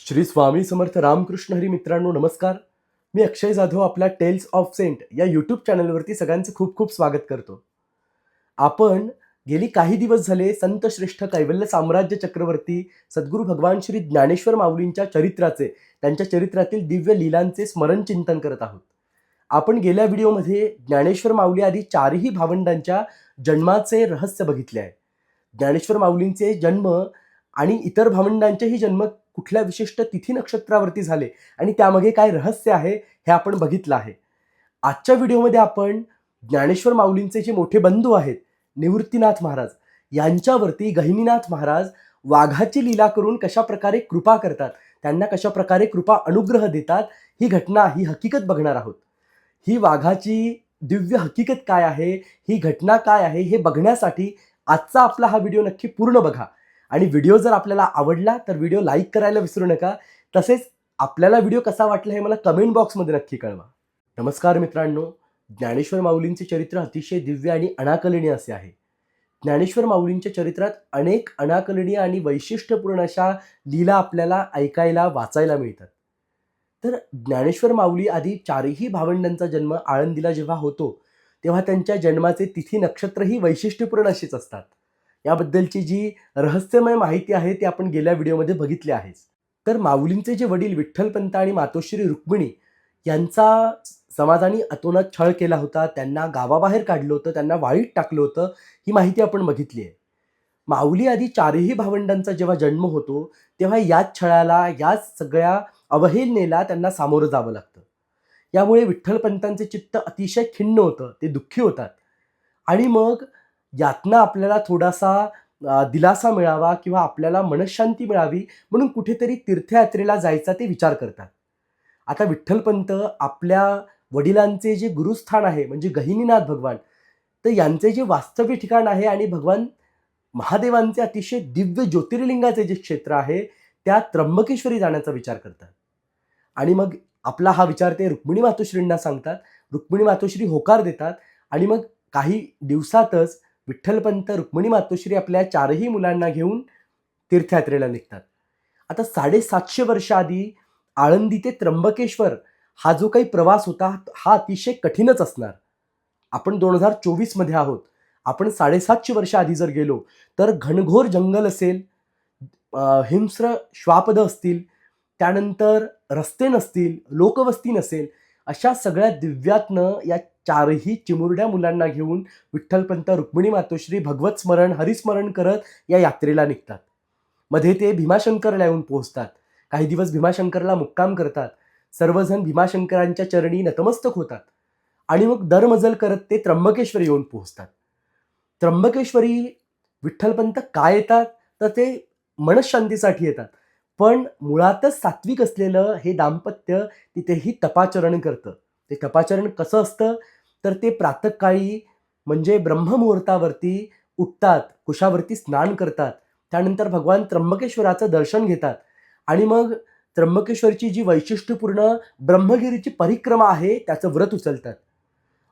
श्री स्वामी समर्थ रामकृष्ण हरी मित्रांनो नमस्कार. मी अक्षय जाधव आपल्या टेल्स ऑफ सेंट या यूट्यूब चॅनलवरती सगळ्यांचं खूप खूप स्वागत करतो. आपण गेली काही दिवस झाले संत श्रेष्ठ कैवल्य साम्राज्य चक्रवर्ती सद्गुरू भगवान श्री ज्ञानेश्वर माऊलींच्या चरित्राचे त्यांच्या चरित्रातील दिव्य लीलांचे स्मरण चिंतन करत आहोत. आपण गेल्या व्हिडिओमध्ये ज्ञानेश्वर माऊली आदी चारही भावंडांच्या जन्माचे रहस्य बघितले आहे. ज्ञानेश्वर माऊलींचे जन्म आणि इतर भावंडांचेही जन्म कुठल्या विशिष्ट तिथी नक्षत्रावरती झाले आणि त्यामागे काय रहस्य आहे हे आपण बघितलं आहे. आजच्या व्हिडिओमध्ये आपण ज्ञानेश्वर माऊलींचे जे मोठे बंधू आहेत निवृत्तीनाथ महाराज यांच्यावरती गहिनीनाथ महाराज वाघाची लीला करून कशा प्रकारे कृपा करतात त्यांना कशा प्रकारे कृपा अनुग्रह देतात ही घटना ही हकीकत बघणार आहोत. ही वाघाची दिव्य हकीकत काय आहे ही घटना काय आहे हे बघण्यासाठी आजचा आपला हा व्हिडिओ नक्की पूर्ण बघा. आणि व्हिडिओ जर आपल्याला आवडला तर व्हिडिओ लाईक करायला विसरू नका. तसेच आपल्याला व्हिडिओ कसा वाटला हे मला कमेंट बॉक्समध्ये नक्की कळवा. नमस्कार मित्रांनो ज्ञानेश्वर माऊलींचे चरित्र अतिशय दिव्य आणि अनाकलनीय असे आहे. ज्ञानेश्वर माऊलींच्या चरित्रात अनेक अनाकलनीय आणि वैशिष्ट्यपूर्ण अशा लीला आपल्याला ऐकायला वाचायला मिळतात. तर ज्ञानेश्वर माऊली आधी चारही भावंडांचा जन्म आळंदीला जेव्हा होतो तेव्हा त्यांच्या जन्माचे तिथी नक्षत्रही वैशिष्ट्यपूर्ण अशीच असतात. याबद्दलची जी रहस्यमय माहिती आहे ती आपण गेल्या व्हिडिओमध्ये बघितली आहेच. तर माऊलींचे जे वडील विठ्ठलपंत आणि मातोश्री रुक्मिणी यांचा समाजाने अतोनात छळ केला होता त्यांना गावाबाहेर काढलं होतं त्यांना वाळीत टाकलं होतं ही माहिती आपण बघितली आहे. माऊली आधी चारही भावंडांचा जेव्हा जन्म होतो तेव्हा याच छळाला याच सगळ्या अवहेलनेला त्यांना सामोरं जावं लागतं. यामुळे विठ्ठलपंतांचे चित्त अतिशय खिन्न होतं ते दुःखी होतात. आणि मग यातनं आपल्याला थोडासा दिलासा मिळावा किंवा आपल्याला मनशांती मिळावी म्हणून कुठेतरी तीर्थयात्रेला जायचा ते विचार करतात. आता विठ्ठलपंत आपल्या वडिलांचे जे गुरुस्थान आहे म्हणजे गहिनीनाथ भगवान तर यांचे जे वास्तव्य ठिकाण आहे आणि भगवान महादेवांचे अतिशय दिव्य ज्योतिर्लिंगाचे जे क्षेत्र आहे त्या त्र्यंबकेश्वरी जाण्याचा विचार करतात. आणि मग आपला हा विचार ते रुक्मिणी मातोश्रींना सांगतात. रुक्मिणी मातोश्री होकार देतात आणि मग काही दिवसातच विठ्ठलपंत रुक्मिणी मातोश्री आपल्या चारही मुलांना घेऊन तीर्थयात्रेला निघतात. आता साडेसातशे वर्ष आधी आळंदी ते त्र्यंबकेश्वर हा जो काही प्रवास होता हा अतिशय कठीणच असणार. आपण दोन हजार चोवीसमध्ये आहोत. आपण साडेसातशे वर्ष आधी जर गेलो तर घनघोर जंगल असेल हिंस्र श्वापद असतील त्यानंतर रस्ते नसतील लोकवस्ती नसेल अशा सगळ्या दिव्यातनं या चारही चिमुरड्या मुलांना घेऊन विठ्ठलपंत रुक्मिणी मातोश्री भगवत स्मरण हरिस्मरण करत या यात्रेला निघतात. मध्ये ते भीमाशंकरला येऊन पोहोचतात. काही दिवस भीमाशंकरला मुक्काम करतात. सर्वजण भीमाशंकरांच्या चरणी नतमस्तक होतात. आणि मग दरमजल करत ते त्र्यंबकेश्वरी येऊन पोहोचतात. त्र्यंबकेश्वरी विठ्ठलपंत काय येतात? तर ते मनशांतीसाठी येतात. पण मुळातच सात्विक असलेलं हे दाम्पत्य तिथेही तपाचरण करतं. ते तपाचरण कसं असतं? तर ते प्रातकाळी म्हणजे ब्रह्ममुहूर्तावरती उठतात कुशावरती स्नान करतात. त्यानंतर भगवान त्र्यंबकेश्वराचं दर्शन घेतात. आणि मग त्र्यंबकेश्वरची जी वैशिष्ट्यपूर्ण ब्रह्मगिरीची परिक्रमा आहे त्याचं व्रत उचलतात.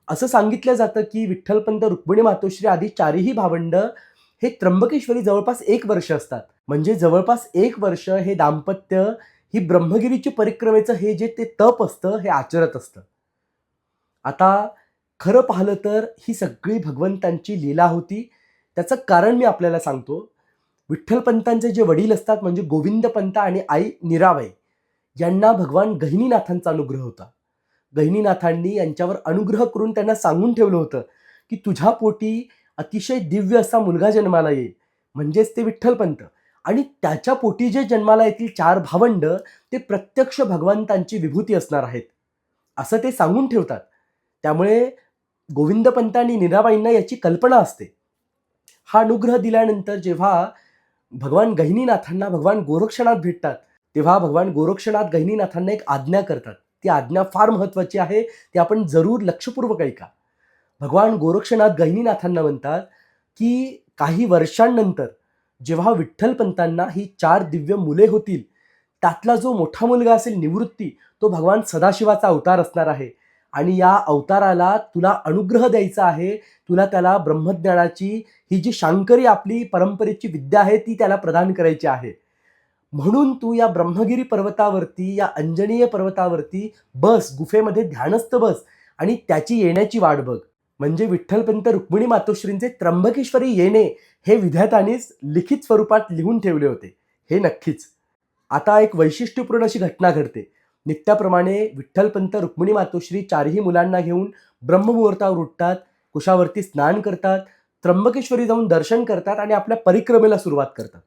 असं सांगितलं जातं की विठ्ठलपंत रुक्मिणी मातोश्री आदी चारही भावंड हे त्र्यंबकेश्वरी जवळपास एक वर्ष असतात. म्हणजे जवळपास एक वर्ष हे दाम्पत्य ही ब्रह्मगिरीची परिक्रमेचं हे जे ते तप असतं हे आचरत असतं. आता खरं पाहिलं तर ही सगळी भगवंतांची लीला होती. त्याचं कारण मी आपल्याला सांगतो. विठ्ठलपंतांचे जे वडील असतात म्हणजे गोविंदपंत आणि आई निराबाई यांना भगवान गहिनीनाथांचा अनुग्रह होता. गहिनीनाथांनी यांच्यावर अनुग्रह करून त्यांना सांगून ठेवलं होतं की तुझ्या पोटी अतिशय दिव्य असा मुलगा जन्माला येईल. म्हणजेच ते विठ्ठलपंत आणि त्याच्या पोटी जे जन्माला येतील चार भावंड ते प्रत्यक्ष भगवंतांची विभूती असणार आहेत. असं ते सांगून ठेवतात. त्यामुळे गोविंदपंत आणि नीराबाईंना याची कल्पना असते. हा अनुग्रह दिल्यानंतर जेव्हा भगवान गहिनीनाथांना भगवान गोरक्षनाथ भेटतात तेव्हा भगवान गोरक्षनाथ गहिनीनाथांना एक आज्ञा करतात. ती आज्ञा फार महत्त्वाची आहे ती आपण जरूर लक्षपूर्वक ऐका. भगवान गोरक्षनाथ गहिनीनाथांना म्हणतात की काही वर्षांनंतर जेव्हा विठ्ठलपंतांना ही चार दिव्य मुले होतील त्यातला जो मोठा मुलगा असेल निवृत्ती तो भगवान सदाशिवाचा अवतार असणार आहे. आणि या अवताराला तुला अनुग्रह द्यायचा आहे तुला त्याला ब्रह्मज्ञानाची ही जी शांकरी आपली परंपरेची विद्या आहे ती त्याला प्रदान करायची आहे. म्हणून तू या ब्रह्मगिरी पर्वतावरती या अंजनीय पर्वतावरती बस गुफेमध्ये ध्यानस्थ बस आणि त्याची येण्याची वाट बघ. म्हणजे विठ्ठलपंत रुक्मिणी मातोश्रींचे त्र्यंबकेश्वरी येणे हे विद्यार्थ्यांनीच लिखित स्वरूपात लिहून ठेवले होते. हे नक्कीच. आता एक वैशिष्ट्यपूर्ण अशी घटना घडते. नित्याप्रमाणे विठ्ठलपंत रुक्मिणी मातोश्री चारही मुलांना घेऊन ब्रह्ममुहूर्तावर उठतात कुशावरती स्नान करतात त्र्यंबकेश्वरी जाऊन दर्शन करतात आणि आपल्या परिक्रमेला सुरुवात करतात.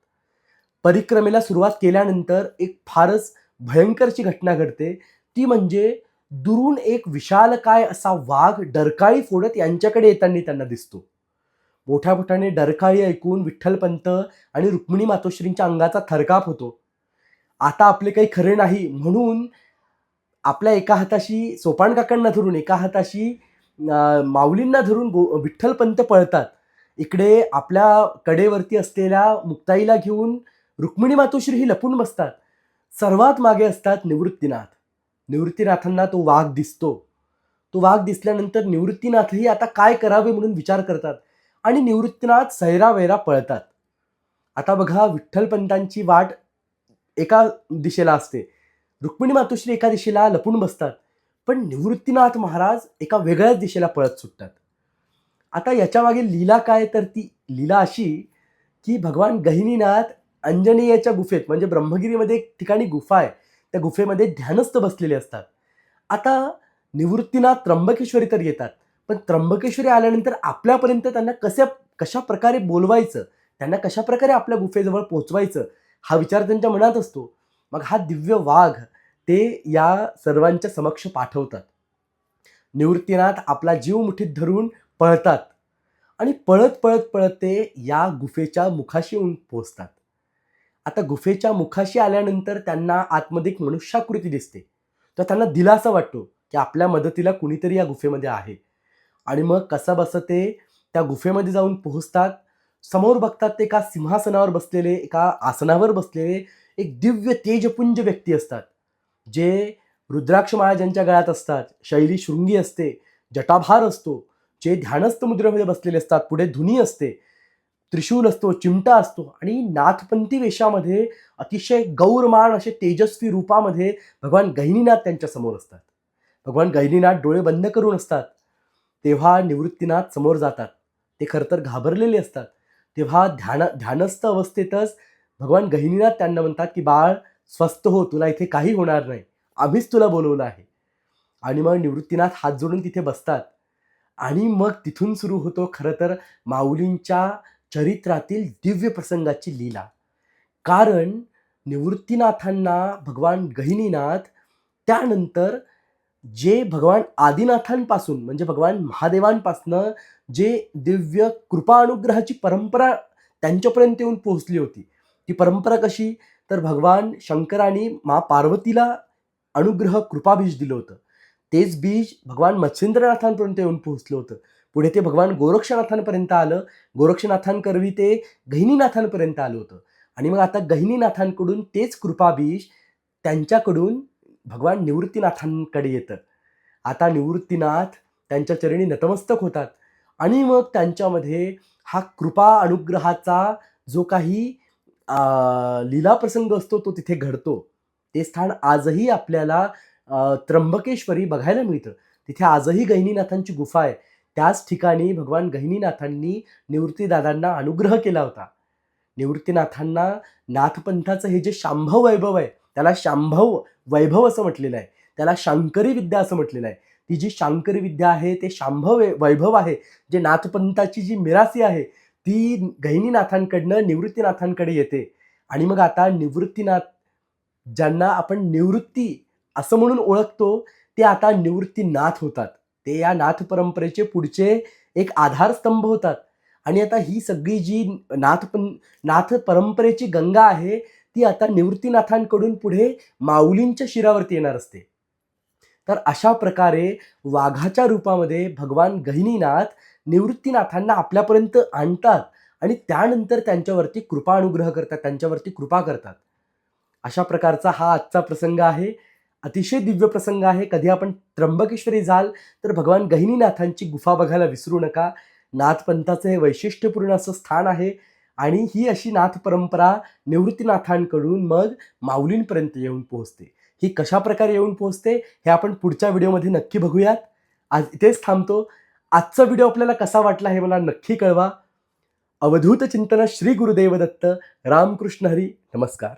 परिक्रमेला सुरुवात केल्यानंतर एक फारच भयंकरची घटना घडते. ती म्हणजे दुरून एक विशालकाय असा वाघ डरकाळी फोडत यांच्याकडे येताना त्यांना दिसतो. मोठ्या मोठ्याने डरकाळी ऐकून विठ्ठलपंत आणि रुक्मिणी मातोश्रींच्या अंगाचा थरकाप होतो. आता आपले काही खरे नाही म्हणून आपल्या एका हाताशी सोपान काकांना धरून एका हाताशी माऊलींना धरून गो विठ्ठलपंत पळतात. इकडे आपल्या कडेवरती असलेल्या मुक्ताईला घेऊन रुक्मिणी मातोश्री ही लपून बसतात. सर्वात मागे असतात निवृत्तीनाथ. निवृत्तीनाथांना तो वाघ दिसतो. तो वाघ दिसल्यानंतर निवृत्तीनाथही आता काय करावे म्हणून विचार करतात आणि निवृत्तीनाथ सैरावैरा पळतात. आता बघा विठ्ठलपंतांची वाट एका दिशेला असते. रुक्मिणी मातोश्री एका दिशेला लपून बसतात पण निवृत्तीनाथ महाराज एका वेगळ्याच दिशेला पळत सुटतात. आता याच्या मागे लीला काय तर ती लीला अशी की भगवान गहिनीनाथ अंजनेयाच्या गुफेत म्हणजे ब्रह्मगिरीमध्ये एक ठिकाणी गुफा आहे त्या गुफेमध्ये ध्यानस्थ बसलेले असतात. आता निवृत्तीनाथ त्र्यंबकेश्वरी तर येतात पण त्र्यंबकेश्वरी आल्यानंतर आपल्यापर्यंत त्यांना कशा कशा प्रकारे बोलवायचं त्यांना कशा प्रकारे आपल्या गुफेजवळ पोचवायचं हा विचार त्यांच्या मनात असतो. मग हा दिव्य वाघ ते या सर्वांच्या समक्ष पाठवतात. निवृत्तीनाथ आपला जीव मुठीत धरून पळतात आणि पळत पळत पळत ते या गुफेच्या मुखाशी येऊन पोचतात आता गुफेच्या मुखाशी आल्यानंतर त्यांना आतमध्ये एक मनुष्याकृती दिसते. तर त्यांना दिलासा वाटतो की आपल्या मदतीला कुणीतरी या गुफेमध्ये आहे. आणि मग कसं बसं ते त्या गुफेमध्ये जाऊन पोहोचतात. समोर बघतात ते एका सिंहासनावर बसलेले एका आसनावर बसलेले एक दिव्य तेजपुंज व्यक्ती असतात. जे रुद्राक्ष माळा ज्यांच्या गळ्यात असतात. शैली शृंगी असते. जटाभार असतो. जे ध्यानस्थ मुद्रेमध्ये बसलेले असतात. पुढे धुनी असते. त्रिशूल असतो. चिमटा असतो. आणि नाथपंथी वेशामध्ये अतिशय गौरमान असे तेजस्वी रूपामध्ये भगवान गहिनीनाथ त्यांच्यासमोर असतात. भगवान गहिनीनाथ डोळे बंद करून असतात. तेव्हा निवृत्तीनाथ समोर जातात. ते खरं तर घाबरलेले असतात. तेव्हा ध्यान ध्यानस्थ अवस्थेतच भगवान गहिनीनाथ त्यांना म्हणतात की बाळ स्वस्थ हो तुला इथे काही होणार नाही. आम्हीच तुला बोलवलं आहे. आणि मग निवृत्तीनाथ हात जोडून तिथे बसतात. आणि मग तिथून सुरू होतो खरं तर माऊलींच्या चरित्रातील दिव्य प्रसंगाची लीला. कारण निवृत्तीनाथांना भगवान गहिनीनाथ त्यानंतर जे भगवान आदिनाथांपासून म्हणजे भगवान महादेवांपासनं जे दिव्य कृपा अनुग्रहाची परंपरा त्यांच्यापर्यंत येऊन पोहोचली होती ती परंपरा कशी? तर भगवान शंकराने मा पार्वतीला अनुग्रह कृपाबीज दिलं होतं. तेच बीज भगवान मत्स्येंद्रनाथांपर्यंत येऊन पोहोचलं होतं. पुढे ते भगवान गोरक्षनाथांपर्यंत आलं. गोरक्षनाथांकरवी ते गहिनीनाथांपर्यंत आलं होतं. आणि मग आता गहिनीनाथांकडून तेच कृपाबीज त्यांच्याकडून भगवान निवृत्तीनाथांकडे येतं. आता निवृत्तीनाथ त्यांच्या चरणी नतमस्तक होतात. आणि मग त्यांच्यामध्ये हा कृपा अनुग्रहाचा जो काही लीला प्रसंग असतो तो तिथे घडतो. ते स्थान आजही आपल्याला त्र्यंबकेश्वरी बघायला मिळतं. तिथे आजही गहिनीनाथांची गुफा आहे. त्याच ठिकाणी भगवान गहिनीनाथांनी निवृत्तीदादांना अनुग्रह केला होता. निवृत्तीनाथांना नाथपंथाचं हे जे शांभव वैभव आहे त्याला शांभव वैभव असं म्हटलेलं आहे. त्याला शांकरी विद्या असं म्हटलेलं आहे. ती जी शांकरी विद्या आहे ते शांभव वै- वैभव आहे. जे नाथपंथाची जी मिरासी आहे ती गहिनीनाथांकडनं निवृत्तीनाथांकडे येते. आणि मग आता निवृत्तीनाथ ज्यांना आपण निवृत्ती असं म्हणून ओळखतो ते आता निवृत्तीनाथ होतात. ते या नाथ परंपरेचे पुढचे एक आधारस्तंभ होतात. आणि आता ही सगळी जी नाथ पण नाथ परंपरेची गंगा आहे ती आता निवृत्तीनाथांकडून पुढे माऊलींच्या शिरावरती येणार असते. तर अशा प्रकारे वाघाच्या रूपामध्ये भगवान गहिनीनाथ निवृत्तीनाथांना आपल्यापर्यंत आणतात आणि त्यानंतर त्यांच्यावरती कृपा अनुग्रह करतात त्यांच्यावरती कृपा करतात. अशा प्रकारचा हा आजचा प्रसंग आहे. अतिशय दिव्य प्रसंग आहे. कधी आपण त्र्यंबकेश्वरी जाल तर भगवान गहिनीनाथांची गुफा बघायला विसरू नका. नाथपंथाचं हे वैशिष्ट्यपूर्ण असं स्थान आहे आणि ही अशी नाथ परंपरा निवृत्तीनाथांकडून मग माऊलींपर्यंत येऊन पोहोचते. ही कशा प्रकारे येऊन पोहोचते हे आपण पुढच्या व्हिडिओमध्ये नक्की बघूयात. आज इथेच थांबतो. आजचा व्हिडिओ आपल्याला कसा वाटला हे मला नक्की कळवा. अवधूत चिंतन श्री गुरुदेव दत्त रामकृष्ण हरी. नमस्कार.